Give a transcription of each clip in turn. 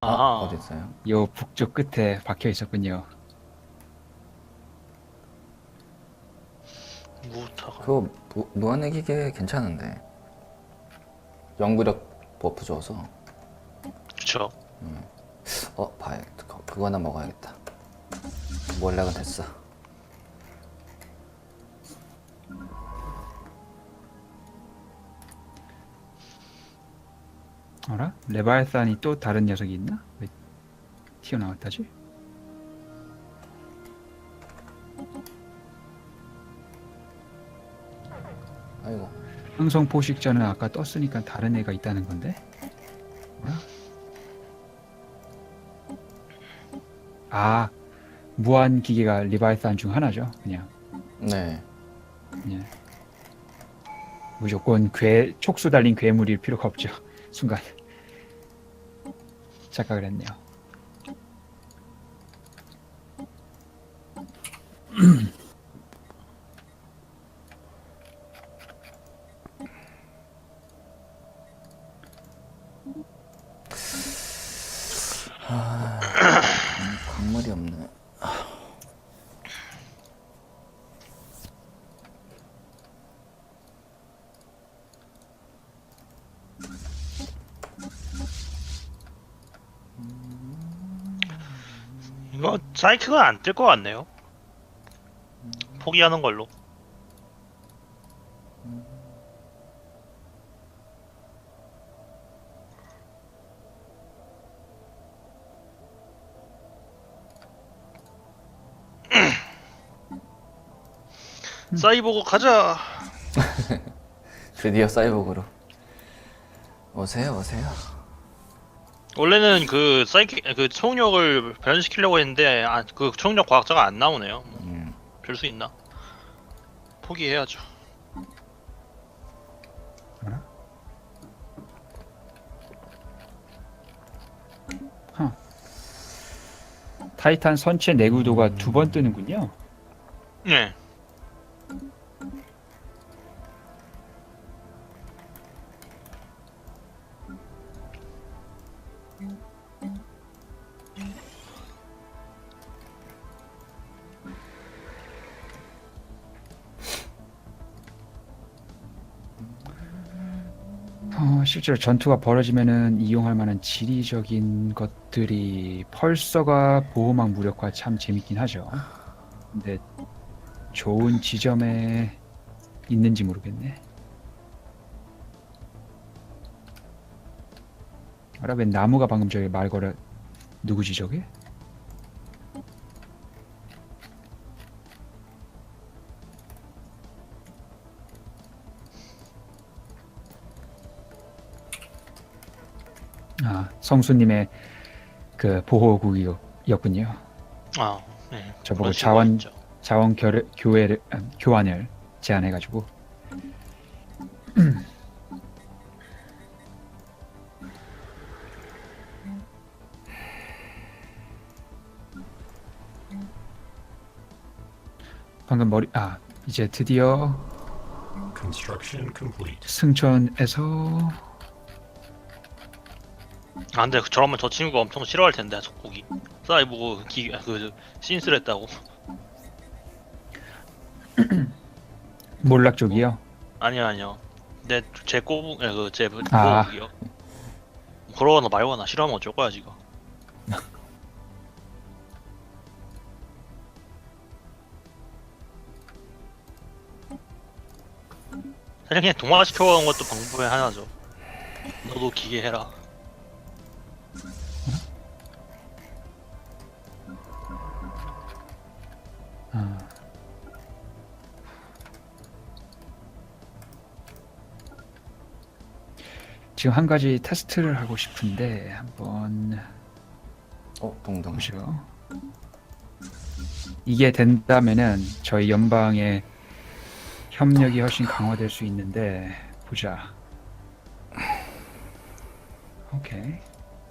아, 아하. 어디 있어요? 요 북쪽 끝에 박혀 있었군요. 무타가. 그거 무, 무한의 기계 괜찮은데 연구력 버프 줘서 그쵸. 어 봐야겠다 그거, 그거 하나 먹어야겠다 몰락은 됐어 어라? 레바이산이 또 다른 녀석이 있나? 왜 튀어나왔다지? 아이고 항성 포식자는 아까 떴으니까 다른 애가 있다는 건데? 뭐야? 아, 무한 기계가 리바이산 중 하나죠. 그냥. 네 예. 무조건 괴 촉수 달린 괴물일 필요가 없죠. 순간 착각을 했네요. 광물이 없네 이거 사이크가 안 뜰 것 같네요. 포기하는 걸로. 사이보고 가자. 드디어 사이보그로 오세요 오세요 원래는 그 사이키 그 초능력을 변신시키려고 했는데 아, 그 초능력 과학자가 안 나오네요. 음, 별 수 있나? 포기해야죠. 타이탄 선체 내구도가 두 번 뜨는군요. 네. 실제로 전투가 벌어지면은 이용할 만한 지리적인 것들이 펄서가 보호막 무력화 참 재밌긴 하죠. 근데 좋은 지점에 있는지 모르겠네. 알아 왜 나무가 방금 저기 말 걸어 누구지 저게? 성수님의 그 보호국이었군요. 아, 네. 저보고 그런 식으로 자원 있죠. 자원 결, 교회를 아, 교환을 제안해가지고 방금 머리 아 이제 드디어 Construction complete. 승천에서 아 근데 저러면 저 친구가 엄청 싫어할 텐데 속고기 사이보고 기, 그 신스를 했다고. 몰락 쪽이요. 아니요 아니요. 내제 꼬부 그제 아. 꼬부기요. 그러거나 말거나 싫어하면 어쩔 거야 지금. 사실 그냥 동화시켜가는 것도 방법의 하나죠. 너도 기계 해라 지금 한 가지 테스트를 하고 싶은데 한번 어 동동 보시죠. 이게 된다면은 저희 연방의 협력이 훨씬 강화될 수 있는데 보자. 오케이.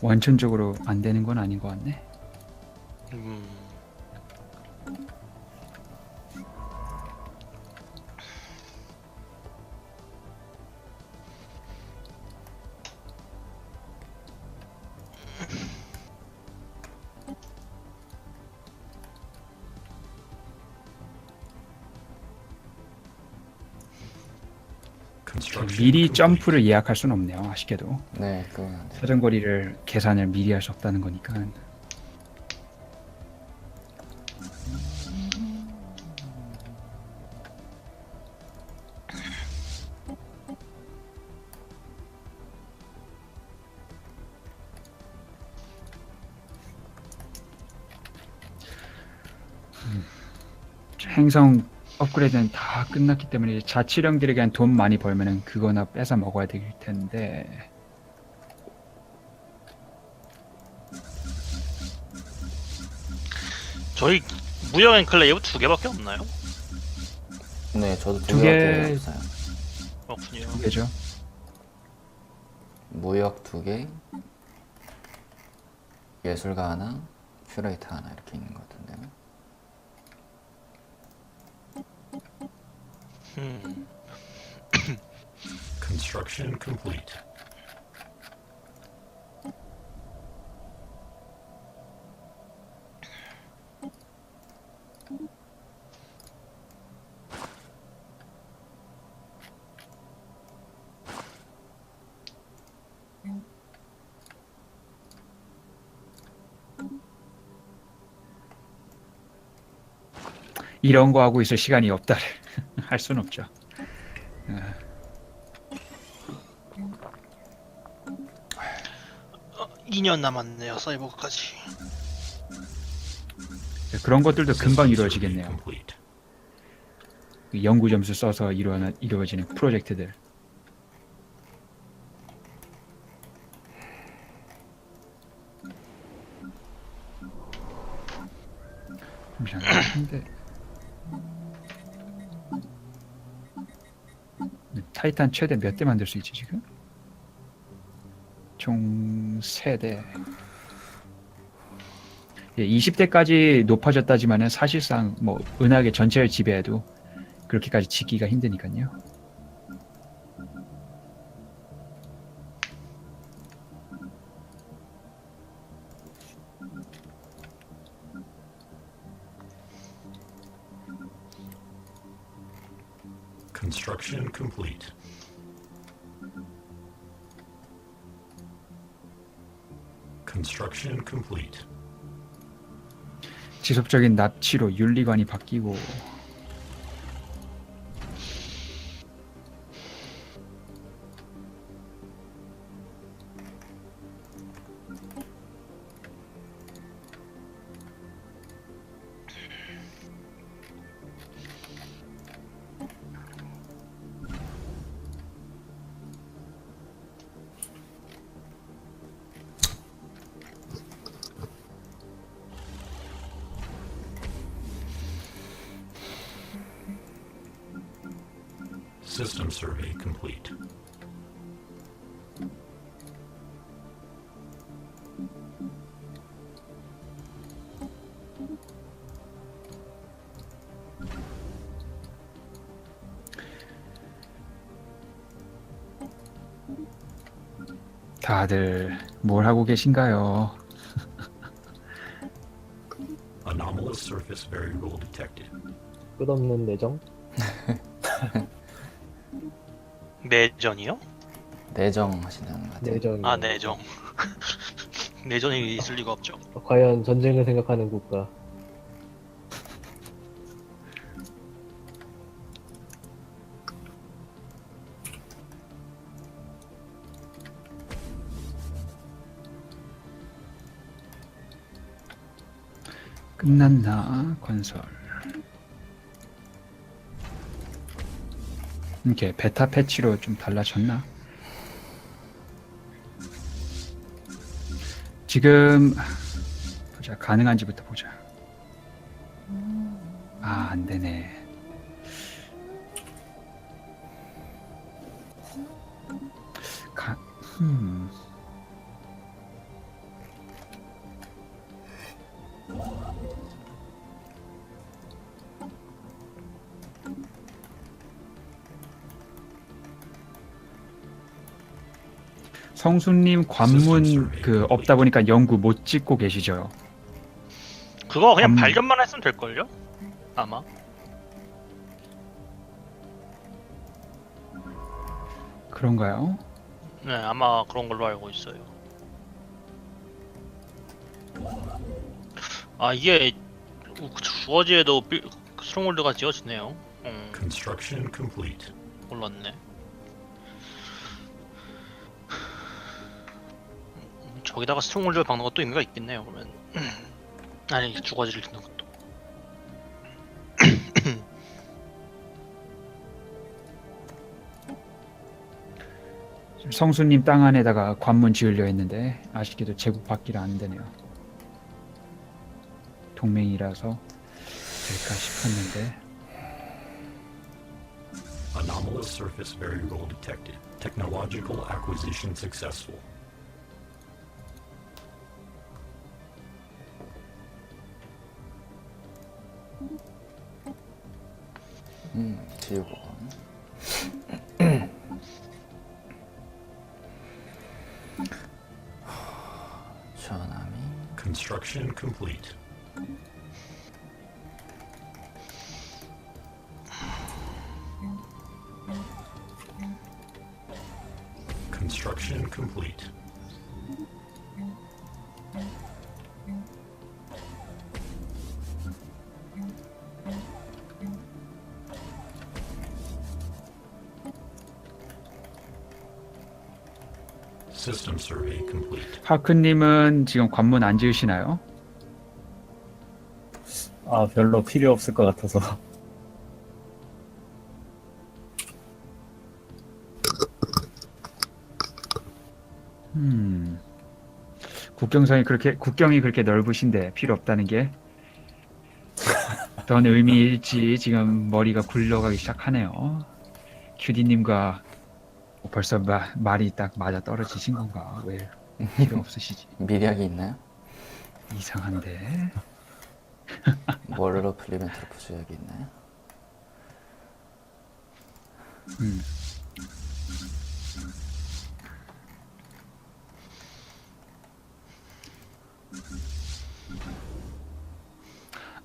원천적으로 안 되는 건 아닌 것 같네. 음 미리. 점프를 예약할 수는 없네요. 아쉽게도 네, 그건 안 돼요. 사정거리를 계산을 미리 할 수 없다는 거니까. 음, 행성 업그레이드는 다 끝났기 때문에 이제 자치령들에게 그냥 돈 많이 벌면은 그거나 뺏어 먹어야 될 텐데 저희 무역 앵클레이브 두 개밖에 없나요? 네, 저도 두 두 개밖에 개- 없어요. 그렇군요. 그죠? 무역 두 개, 예술가 하나, 큐레이터 하나 이렇게 있는 것 같은데요. Construction complete. 이런 거 하고 있을 시간이 없다를 할 수는 없죠. 어, 2년 남았네요. 사이버까지. 그런 것들도 금방 이루어지겠네요. 연구 점수 써서 이루어 이루어지는 프로젝트들. 잠시만요. 근데 타이탄 최대 몇 대 만들 수 있지 지금? 총 3대. 예, 20대까지 높아졌다지만은 사실상 뭐 은하계 전체를 지배해도 그렇게까지 짓기가 힘드니까요. Construction complete. Construction complete. 지속적인 납치로 윤리관이 바뀌고 System survey complete. 다들 뭘 하고 계신가요? Anomalous surface variable detected. 끝없는 내정? 내전이요? 내정 하시는 것 같아요. 내정. 아 내정. 내전이 있을 리가 없죠. 과연 전쟁을 생각하는 국가. 끝났나 건설 이렇게 베타 패치로 좀 달라졌나? 지금 보자. 가능한지부터 보자. 아 안 되네 성수님 관문 그 없다 보니까 연구 못 찍고 계시죠? 그거 그냥 음. 발견만 했으면 될 걸요? 아마. 그런가요? 네, 아마 그런 걸로 알고 있어요. 아 이게 주어지에도 빌- 스트롱홀드가 지어지네요. 음, Construction complete. 몰랐네. 음, 저기다가 스트롱홀드를 박는 것도 의미가 있겠네요. 그러면 아니 주거지를 짓는 것도. 성수님 땅 안에다가 관문 지으려 했는데 아쉽게도 제국 받기를 안 되네요. 동맹이라서 될까 싶었는데 Anomalous surface variable detected. Technological acquisition successful. 음, 지우고. 전함이 Construction complete. Construction complete. 하크님은 지금 관문 안 지으시나요? 아, 별로 필요 없을 것 같아서. 음. 국경선이 그렇게 국경이 그렇게 넓으신데 필요 없다는 게 어떤 의미일지 지금 머리가 굴러가기 시작하네요. 큐디님과 벌써 마, 말이 딱 맞아 떨어지신 건가? 왜 필요 없으시지? 미략이 있나요? 이상한데. 뭐로 풀리면 트로프 조약이 있나요? 음.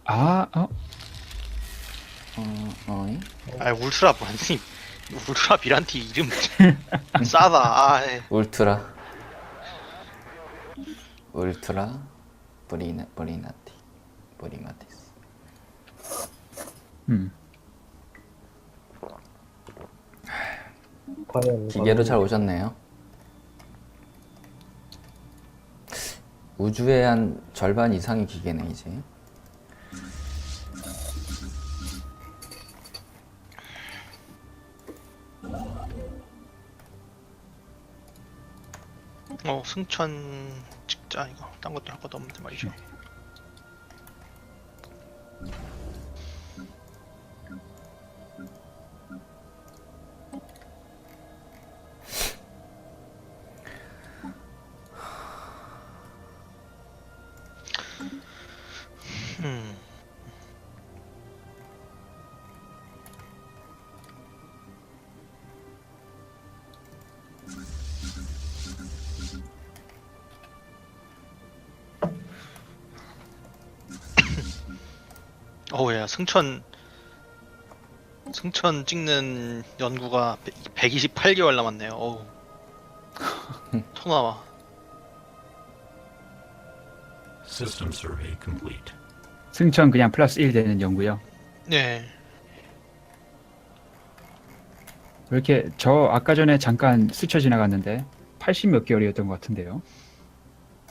아, 어, 어, 어이? 아 울트라 뭐니? 울트라 비란티 이름 싸다. 아, 예. 울트라 울트라 브리나 브리나티 브리마티스 음. 과연 기계로 잘 오셨네요. 우주의 한 절반 이상이 기계네 이제. 어 승천 찍자 이거. 딴 것도 할 것도 없는데 말이죠. 승천 승천 찍는 연구가 128개월 남았네요. 어우 토나와 System survey complete. 승천 그냥 플러스 1 되는 연구요. 네 왜 이렇게 저 아까 전에 잠깐 스쳐 지나갔는데 80 몇 개월이었던 것 같은데요.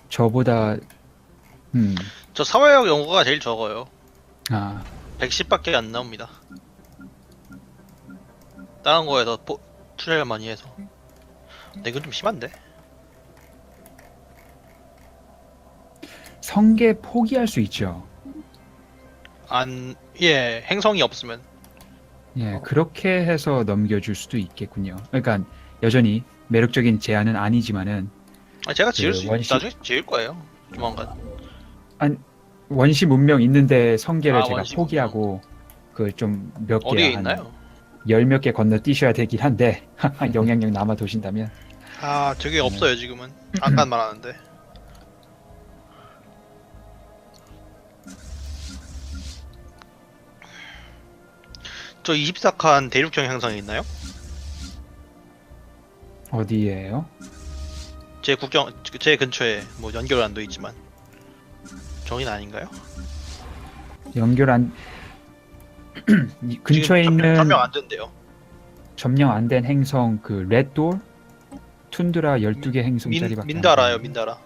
저보다 음, 저 사회학 연구가 제일 적어요. 아, 110밖에 안 나옵니다. 다른 거에서 포, 투자를 많이 해서. 근데 이건 좀 심한데? 성계 포기할 수 있죠. 안, 예, 행성이 없으면. 예, 어. 그렇게 해서 넘겨줄 수도 있겠군요. 그러니까 여전히 매력적인 제안은 아니지만은 아, 제가 지을 그 수, 원시- 나중에 지을 거예요. 조만간. 원시 문명 있는데 성계를 아, 제가 원시 포기하고 그좀몇 어디에 개, 있나요? 열몇 개 건너 뛰셔야 되긴 한데 영향력 남아 도신다면 아, 저게 네. 없어요, 지금은. 아까 말하는데. 저 24칸 대륙형 행성이 있나요? 어디에요? 제 국경 제 근처에 뭐 연결 안돼 있지만 저긴 아닌가요? 연결 안 이 근처에 지금 있는 점령 안 된대요. 점령 안 된 행성 그 레드돌 툰드라 12개 민, 행성짜리밖에 민다라요, 안 민다라.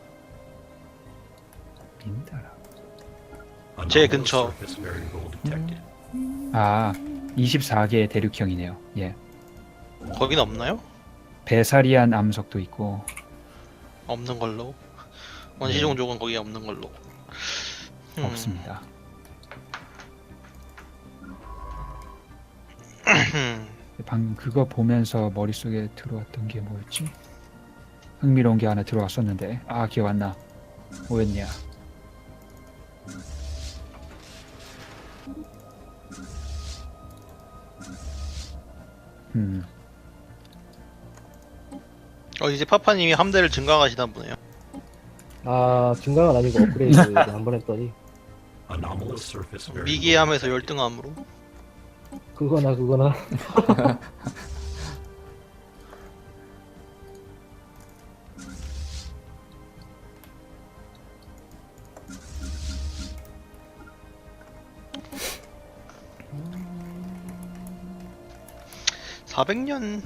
민다라. 제 근처. detected. 아, 24개의 대륙형이네요. 예. 거긴 없나요? 베사리안 암석도 있고 없는 걸로. 원시 종족은 거기 없는 걸로. 음, 없습니다. 방금 그거 보면서 머릿속에 들어왔던 게 뭐였지? 흥미로운 게 하나 들어왔었는데 아 기억 안 나. 뭐였냐? 음, 어 이제 파파님이 함대를 증강하시나 보네요. 아 증강은 아니고 업그레이드 한번 했더니. 미기함에서 열등함으로. 그거나 그거나 사 400년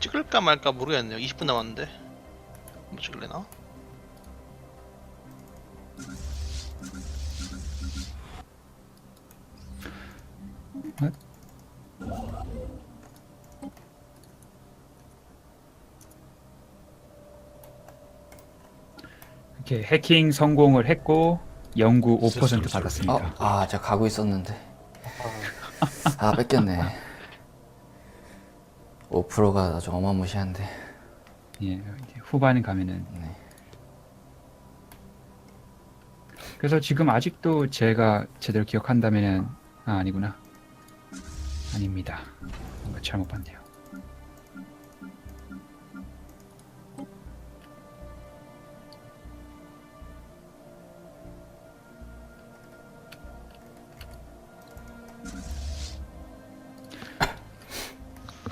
찍을까 말까 모르겠네요. 20분 남았는데. 뭐 찍을래나? 이렇게 해킹 성공을 했고 연구 5% Systems are 받았습니다. 어, 아, 제가 가고 있었는데. 아, 뺏겼네. 5%가 아주 어마무시한데. 예, 이제 후반 가면은 네. 그래서 지금 아직도 제가 제대로 기억한다면은 아 아니구나. 아닙니다. 뭔가 잘못 봤네요.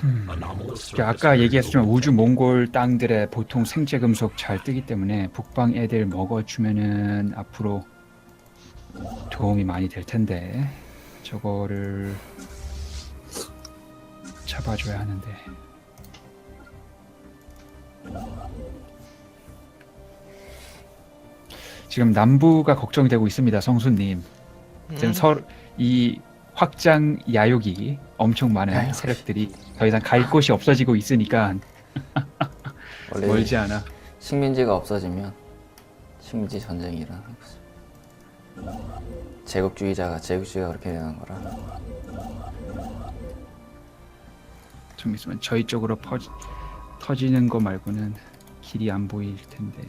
이렇게 surface 아까 얘기했지만 우주 몽골 땅들에 보통 생체 금속 잘 뜨기 때문에 북방 애들 먹어주면은 앞으로 도움이 많이 될 텐데 저거를 잡아줘야 하는데 지금 남부가 걱정되고 있습니다 성수님 지금 음, 서, 이 확장 야욕이 엄청 많은 야욕. 세력들이 더 이상 갈 곳이 없어지고 있으니까 원래 멀지 않아. 식민지가 없어지면 식민지 전쟁이 일어나는 거죠. 제국주의자가 제국주의가 그렇게 되는 거라. 좀 있으면 저희 쪽으로 퍼지, 터지는 거 말고는 길이 안 보일 텐데.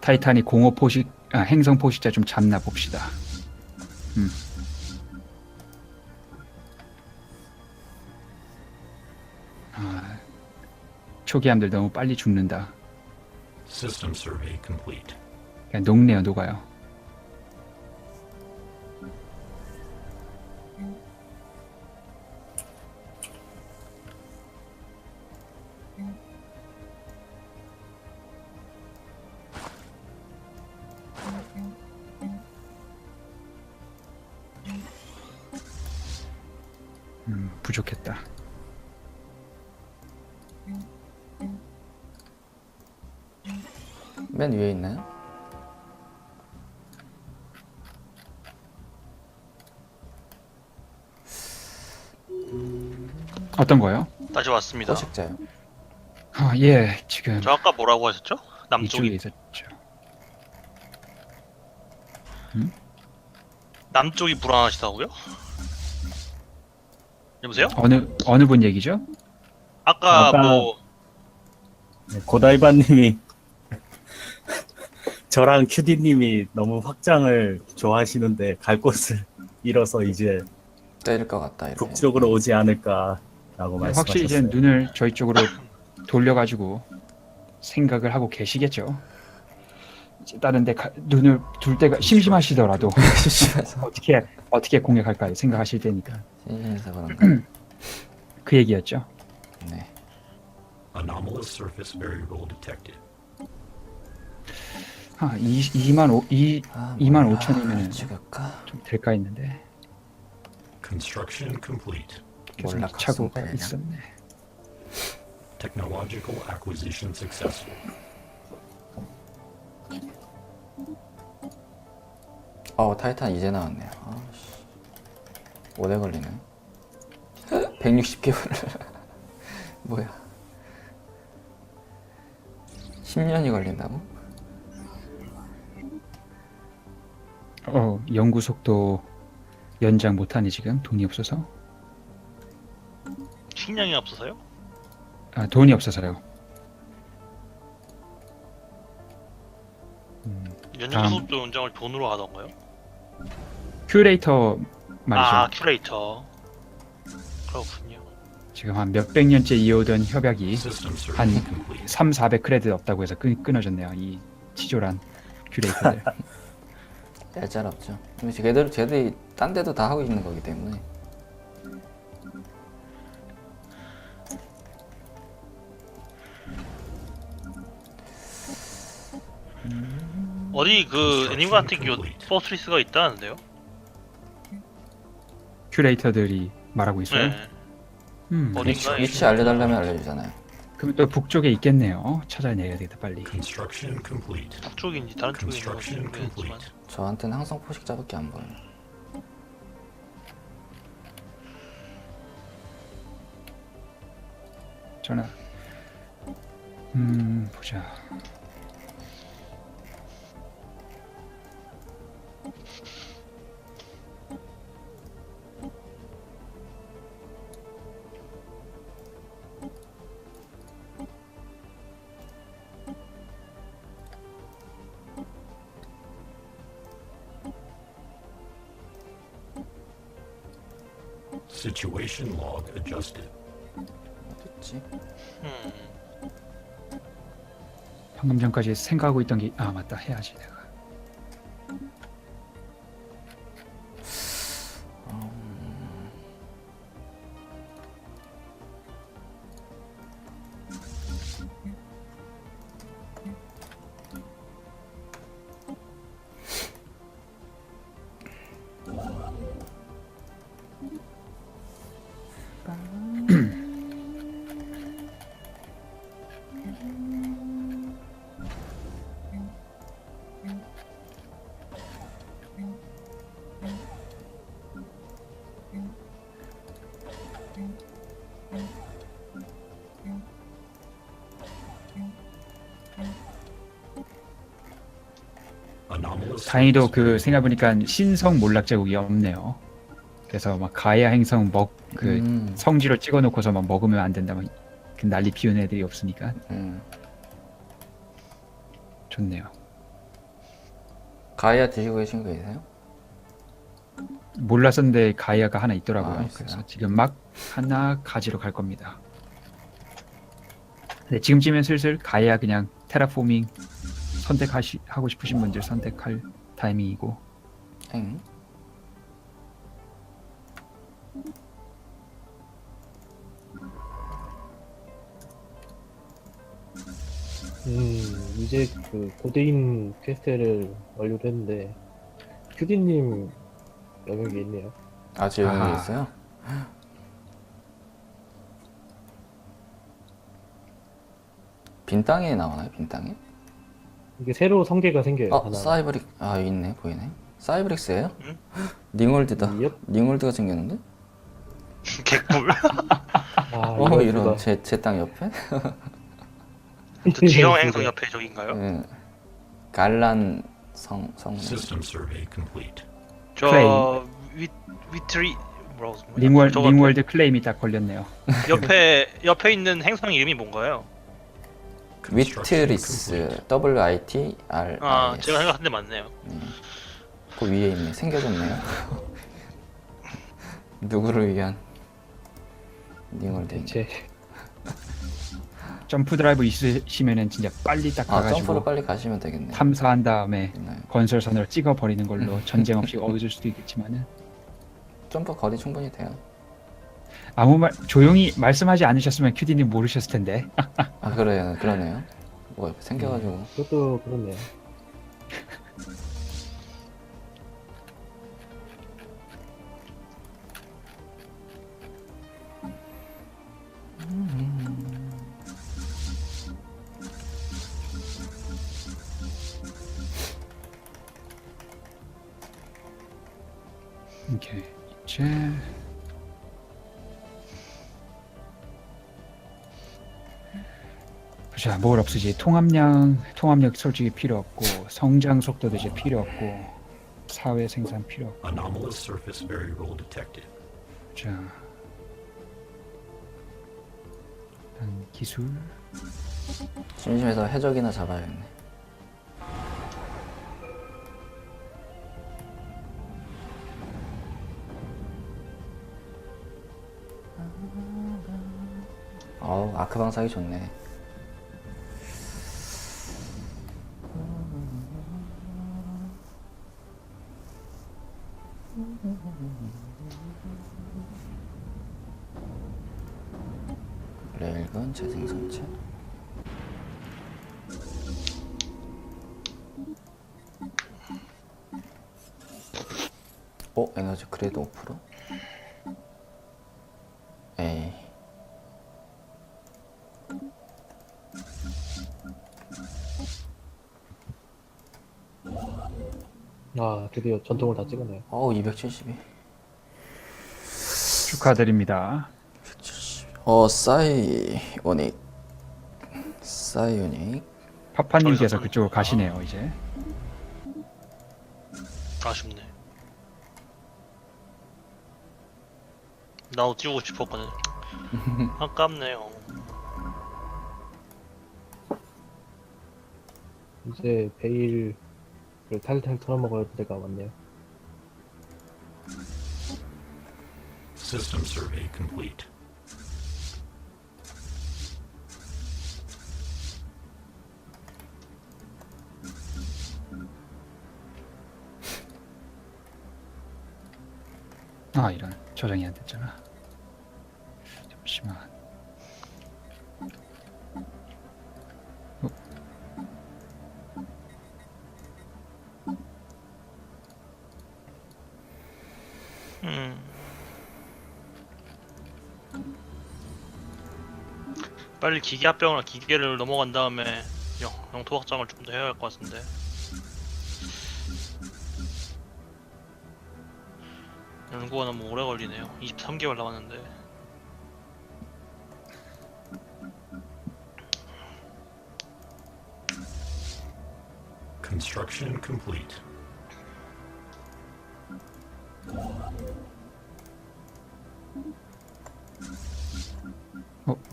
타이탄이 공허 포식 아, 행성 포식자 좀 잡나 봅시다. 음. 아, 초기함들 너무 빨리 죽는다. System survey complete. 그냥 녹네요, 녹아요. 위에 있나요? 어떤 거요? 다시 왔습니다. 포식자요. 아, 예, 지금 저 아까 뭐라고 하셨죠? 이쪽에 남쪽이 있었죠. 남쪽이 불안하시다고요? 여보세요? 어느 어느 분 얘기죠? 아까, 아까- 뭐 네, 고다이바님이 저랑 큐디님이 너무 확장을 좋아하시는데 갈 곳을 잃어서 이제 때릴 것 같다 이렇게. 북쪽으로 오지 않을까 말씀하셨어요. 확실히 이제 눈을 저희 쪽으로 돌려가지고 생각을 하고 계시겠죠. 이제 다른 데 가- 눈을 둘 때가 심심하시더라도 심심해서 어떻게 어떻게 공략할까 생각하실 테니까 심심해서 그런가 그 얘기였죠. 네 Anomalous surface variable detected. 아, 2, 2만 5, 2, 아, 2만 몰라. 5천이면은 죽일까 좀 될까 했는데 Construction complete. 계속 몰라, 차고. 있었네. Technological acquisition successful. 어 타이탄 이제 나왔네요 아씨 오래 걸리네 160개월 뭐야 10년이 걸린다고? 어, 연구 속도 연장 못하네 지금 돈이 없어서. 식량이 없어서요? 아, 돈이 없어서요. 연장 다음. 속도 연장을 돈으로 하던가요? 큐레이터 말이죠. 아 큐레이터. 그렇군요. 지금 한 몇백 년째 이어오던 협약이 한 survey complete. 3, 400 크레딧 없다고 해서 끊, 끊어졌네요. 이 치졸한 큐레이터들. 얄짤 없죠 근데 걔들, 쟤들이 딴 데도 다 하고 있는 거기 때문에 어디 그 애니메 같은 게 포스트리스가 있다는데요? 큐레이터들이 말하고 있어요. 네. 음, 어디- 위치, 어딘가에 위치 알려달라면 알려주잖아요 그럼 또 북쪽에 있겠네요. 찾아내야 되겠다 빨리. Construction complete. 북쪽인지 다른 쪽인지 Construction 모르겠지만. 저한테는 항상 포식자밖에 안 보여요 전화. 음 보자. Situation log adjusted. 어딨지? 음. 방금 전까지 생각하고 있던 게 아 맞다 해야지 내가. 다행히도 그 variable 생각해보니까 신성 몰락 제국이 없네요. 그래서 막 가야 행성 먹 그 음, 성지로 찍어놓고서 막 먹으면 안 된다 막 그 난리 피우는 애들이 없으니까 음. 좋네요. 가이아 드시고 계신 거 계세요? 몰랐었는데 가이아가 하나 있더라고요. 아, 있어요? 그래서 지금 막 하나 가지러 갈 겁니다. 근데 지금쯤엔 슬슬 가이아 그냥 테라포밍 선택하시 하고 싶으신 분들 선택할 타이밍이고 엥? 음, 이제 그 고대인 퀘스트를 완료를 했는데, 큐디님 영역이 있네요. 여기 아하. 있어요? 빈 땅에 나오나요? 빈 땅에? 이게 새로 성계가 생겨요. 어, 하나. 사이브릭 아 여기 있네 보이네. 사이브릭스예요? 응? 링월드다. 옙. 링월드가 생겼는데? 개꿀. 아, 어 이거 이런 누가- 제제 땅 옆에? 그 지형 행성 옆에 저긴가요? 예. 갈란 성 성내. System survey complete. 저 위, 위트리 뭐라고 쓰는 거야? 링월 저거 링월드 클레임이 딱 걸렸네요. 옆에 옆에 있는 행성 이름이 뭔가요? 위트리스. W I T R 아 I S. 제가 생각한 데 맞네요. 그 위에 있네. 생겨졌네요. 누구를 위한? 닝을 대. 대체 점프 드라이브 있으시면은 진짜 빨리 딱 아 점프로 가가지고 빨리 가시면 되겠네. 탐사한 다음에 네. 건설선으로 찍어 버리는 걸로 전쟁 없이 얻을 수도 있겠지만은 점프 거리 충분히 돼요. 아무 말 조용히 말씀하지 않으셨으면 큐디님 모르셨을 텐데 아 그래요, 그러네요. 뭐 생겨가지고 그것도 그렇네요. 오케이 이제 자, 뭘 없으지? 통합량, 통합력 솔직히 필요 없고 성장 속도도 이제 필요 없고 사회 생산 필요 없고 Anomalous surface variable detected. 자 일단 기술 심심해서 해적이나 잡아야겠네. 어우 아크방 사기 좋네. 아 드디어 전통을 다 찍었네요. 어우 272 축하드립니다. 어 사이 오닉 사이 오닉 파파님께서 저기서 그쪽으로 가시네요 이제 아쉽네. 나도 띄우고 싶었거든. 아깝네요. 이제 베일 을 탈탈 털어먹어야 될 때가 왔네요. System survey complete. 아 이런 저장이 안 됐잖아. 잠시만. 빨리 기계 합병을 기계를 넘어간 다음에 영, 영토 확장을 좀 더 해야 할 것 같은데. 연구가 너무 오래 걸리네요. 23개월 남았는데. Construction complete.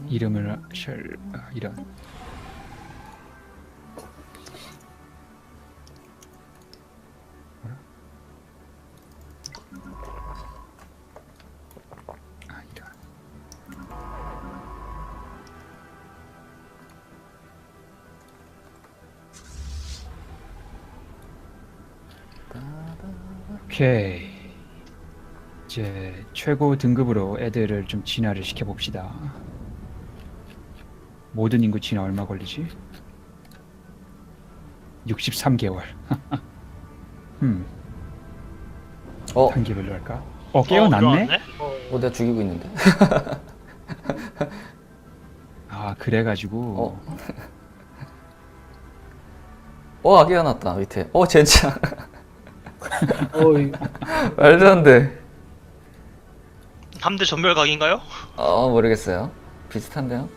이름을 셜 아? 아 이런 오케이 이제 최고 등급으로 애들을 좀 진화를 시켜봅시다. 모든 인구 진화 얼마 걸리지? 63개월. 음, 어? 단계별로 할까? 어, 깨어났네? 어? 어 내가 죽이고 있는데? 아, 그래가지고. 어. 어 깨어났다 밑에 어 젠장 어이 말도 안돼 함대 전멸 각인가요? 어 모르겠어요 비슷한데요?